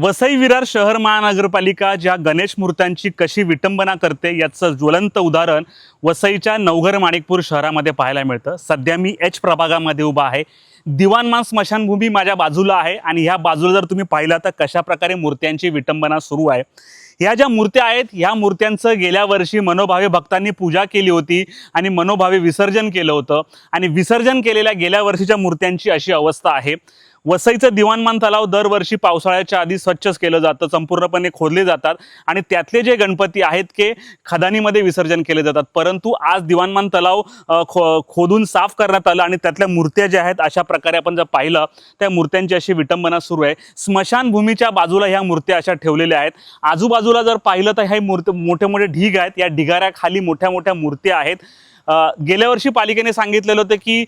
वसई विरार शहर महानगरपालिका ज्या गणेश मूर्त्यांची कशी विटंबना करते याचं ज्वलंत उदाहरण वसईच्या नवघर माणिकपूर शहरामध्ये पाहायला मिळतं. सध्या मी एच प्रभागामध्ये उभा आहे. दिवाणमान स्मशानभूमी माझ्या बाजूला आहे आणि ह्या बाजूला जर तुम्ही पाहिलं तर कशा प्रकारे मूर्त्यांची विटंबना सुरू आहे. ह्या ज्या मूर्त्या आहेत ह्या मूर्त्यांचं गेल्या वर्षी मनोभावे भक्तांनी पूजा केली होती आणि मनोभावे विसर्जन केलं होतं. आणि विसर्जन केलेल्या गेल्या वर्षीच्या मूर्त्यांची अशी अवस्था आहे. वसईचं दिवाणमान तलाव दरवर्षी पावसाळ्याच्या आधी स्वच्छच केलं जातं संपूर्णपणे खोदले जातात आणि त्यातले जे गणपती आहेत ते खदानीमध्ये विसर्जन केले जातात. परंतु आज दिवाणमान तलाव खो खोदून साफ करण्यात आलं आणि त्यातल्या मूर्त्या ज्या आहेत अशा प्रकारे आपण जर पाहिलं त्या मूर्त्यांची अशी विटंबना सुरू आहे. स्मशानभूमीच्या बाजूला ह्या मूर्त्या अशा ठेवलेल्या आहेत. आजूबाजूला जर पाहिलं तर ह्या मूर्त मोठे मोठे ढीग आहेत. या ढिगाऱ्याखाली मोठ्या मोठ्या मूर्त्या आहेत. गेल्या वर्षी पालिकेने सांगितलेलं होतं की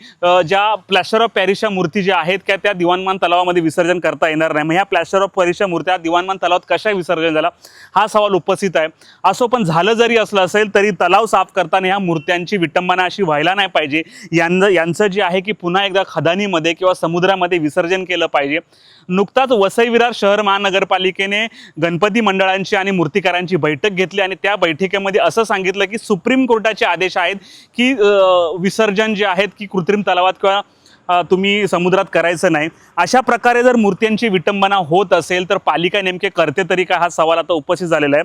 ज्या प्लॅस्टर ऑफ पॅरिसच्या मूर्ती ज्या आहेत त्या त्या दिवाणमान तलावामध्ये विसर्जन करता येणार नाही. मग ह्या प्लॅस्टर ऑफ पॅरिसच्या मूर्त्या दिवाणमान तलावात कशा विसर्जन झाला? हा सवाल उपस्थित आहे. असो पण झालं जरी असलं असेल तरी तलाव साफ करताना ह्या मूर्त्यांची विटंबना अशी व्हायला नाही पाहिजे. यांचं यांचं जे आहे की पुन्हा एकदा खदानीमध्ये किंवा समुद्रामध्ये विसर्जन केलं पाहिजे. नुकताच वसई विरार शहर महानगरपालिकेने गणपती मंडळांची आणि मूर्तिकारांची बैठक घेतली आणि त्या बैठकीमध्ये असं सांगितलं की सुप्रीम कोर्टाचे आदेश आहेत की विसर्जन जे आहेत की कृत्रिम तलावात किंवा तुम्ही समुद्रात करायचं नाही अशा प्रकारे जर मूर्त्यांची विटंबना होत असेल तर पालिका नेमके करते तरी का? हा सवाल आता उपस्थित झालेला आहे.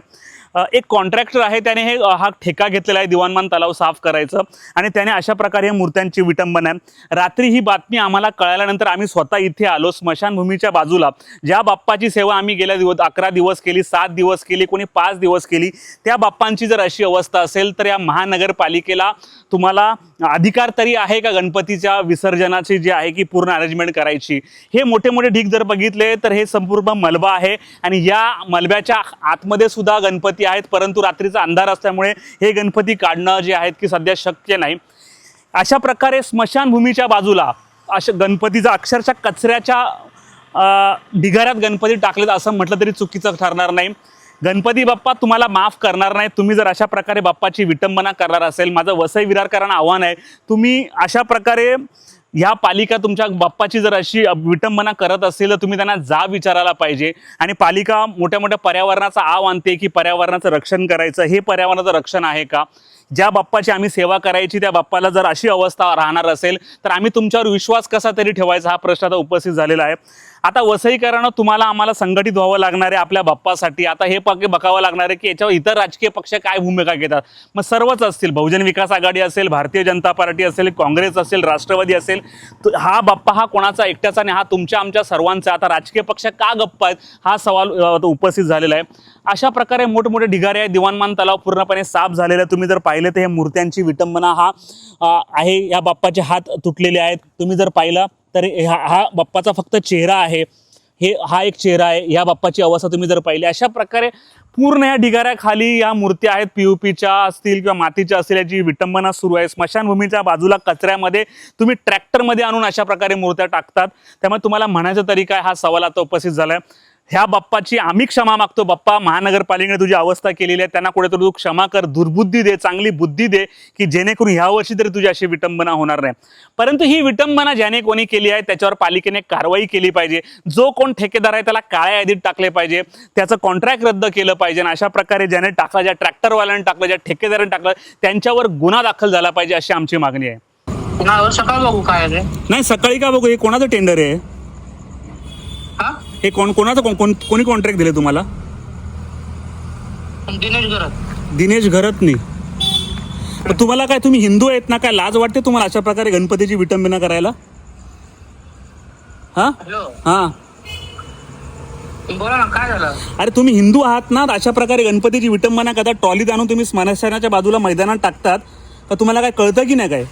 एक कॉन्ट्रॅक्टर आहे त्याने हे हा ठेका घेतलेला आहे दिवाणमान तलाव साफ करायचं. आणि त्याने अशा प्रकारे या मूर्त्यांची विटंबना आहे. रात्री ही बातमी आम्हाला कळाल्यानंतर आम्ही स्वतः इथे आलो स्मशानभूमीच्या बाजूला. ज्या बाप्पाची सेवा आम्ही गेल्या दिवस अकरा दिवस केली सात दिवस केली कोणी पाच दिवस केली त्या बाप्पांची जर अशी अवस्था असेल तर या महानगरपालिकेला तुम्हाला अधिकार तरी आहे का गणपतीच्या विसर्जनाची जी आहे की पूर्ण अरेंजमेंट करायची? हे मोठे मोठे ढीग जर बघितले तर हे संपूर्ण मलबा आहे. आणि या मलब्याच्या आतमध्ये सुद्धा गणपती आहेत परंतु रात्रीचा अंधार असल्यामुळे हे गणपती काढणं जे आहेत की सध्या शक्य नाही. अशा प्रकारे स्मशानभूमीच्या बाजूला अशा गणपतीचा अक्षरशः कचऱ्याच्या ढिगाऱ्यात गणपती टाकलेत असं म्हटलं तरी चुकीचं ठरणार नाही. गणपती बाप्पा तुम्हाला माफ करणार नाही. तुम्ही जर अशा प्रकारे बाप्पाची विटंबना करणार असेल माझं वसई विरारकरांना आव्हान आहे. तुम्ही अशा प्रकारे ह्या पालिका तुमच्या बाप्पाची जर अशी विटंबना करत असेल तर तुम्ही त्यांना जा विचारायला पाहिजे. आणि पालिका मोठ्या मोठ्या पर्यावरणाचा आव आणते की पर्यावरणाचं रक्षण करायचं. हे पर्यावरणाचं रक्षण आहे का? ज्या बाप्पाची आम्ही सेवा करायची त्या बाप्पाला जर अशी अवस्था राहणार असेल तर आम्ही तुमच्यावर विश्वास कसा तरी ठेवायचा? हा प्रश्न आता उपस्थित झालेला आहे. आता वसईकरांना तुम्हाला आम्हाला संघटित व्हावं लागणार आहे आपल्या बाप्पासाठी. आता हे पक्के बघावं लागणार आहे की याच्यावर इतर राजकीय पक्ष काय भूमिका घेतात. मग सर्वच असतील. बहुजन विकास आघाडी असेल भारतीय जनता पार्टी असेल काँग्रेस असेल राष्ट्रवादी असेल हा बाप्पा हा कोणाचा एकट्याचा नाही हा तुमच्या आमच्या सर्वांचा. आता राजकीय पक्ष का गप्प आहेत? हा सवाल उपस्थित झालेला आहे. अशा प्रकारे मोठमोठे ढिगारे आहे दिवाणमान तलाव पूर्णपणे साफ झालेला आहे तुम्ही जर पाहिजे पाहिलं तर हे मूर्त्यांची विटंबना हा आहे. या बाप्पाचे हात तुटलेले आहेत. तुम्ही जर पाहिलं तर हा हा बाप्पाचा फक्त चेहरा आहे. हे हा एक चेहरा आहे. या बाप्पाची अवस्था तुम्ही जर पाहिली अशा प्रकारे पूर्ण या ढिगाऱ्याखाली या मूर्त्या आहेत. पी यू पीच्या असतील किंवा मातीच्या असतील याची विटंबना सुरू आहे. स्मशानभूमीच्या बाजूला कचऱ्यामध्ये तुम्ही ट्रॅक्टरमध्ये आणून अशा प्रकारे मूर्त्या टाकतात. त्यामुळे तुम्हाला म्हणायचा तरी काय हा सवाल आता उपस्थित झाला आहे ह्या बाप्पाची आम्ही क्षमा मागतो बाप्पा. महानगरपालिकेने तुझी अवस्था केलेली आहे. त्यांना कुठेतरी तू क्षमा कर दुर्बुद्धी दे चांगली बुद्धी दे की जेणेकरून ह्या वर्षी तरी तुझी अशी विटंबना होणार नाही. परंतु ही विटंबना ज्याने कोणी केली आहे त्याच्यावर पालिकेने कारवाई केली पाहिजे. जो कोण ठेकेदार आहे त्याला काळ्या यादीत टाकले पाहिजे. त्याचं कॉन्ट्रॅक्ट रद्द केलं पाहिजे. आणि अशा प्रकारे ज्याने टाकलं ज्या ट्रॅक्टरवाल्याने टाकलं ज्या ठेकेदाराने टाकलं त्यांच्यावर गुन्हा दाखल झाला पाहिजे अशी आमची मागणी आहे. सकाळ बघू काय नाही सकाळी का बघू? हे कोणाचं टेंडर आहे? हा कोण कोणाचं कोण- कोण कोणी कॉन्ट्रॅक्ट दिले तुम्हाला? दिनेश घरात. दिनेश घरतनी. मग तुम्हाला काय तुम्ही हिंदू आहेत ना काय लाज वाटते तुम्हाला अशा प्रकारे गणपतीची विटंबना करायला? हा? हॅलो. हा. बोला ना काय झालं? अरे तुम्ही हिंदू आहात ना अशा प्रकारे गणपतीची विटंबना करतात ट्रॉलीत आणून तुम्ही स्मशानाच्या बाजूला मैदानात टाकतात. तर तुम्हाला काय कळतं की नाही काय?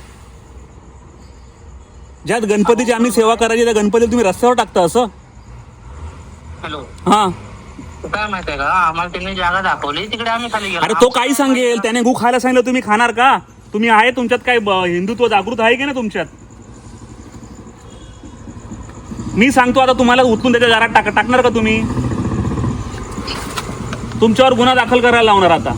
ज्यात गणपतीची आम्ही सेवा करायची त्या गणपतीला तुम्ही रस्त्यावर टाकता असं? हॅलो. हा. काय माहिती आहे का? आम्हाला त्यांनी जागा दाखवली तिकडे आम्ही खाली गेलो. अरे तो काही सांगेल त्याने गु खायला सांगितलं तुम्ही खाणार का? तुम्ही आहे तुमच्यात काय ब- हिंदुत्व जागृत आहे की ना तुमच्यात? मी सांगतो आता तुम्हाला उचलून त्याच्या दारात टाक टाकणार का तुम्ही? तुमच्यावर गुन्हा दाखल करायला लावणार आता.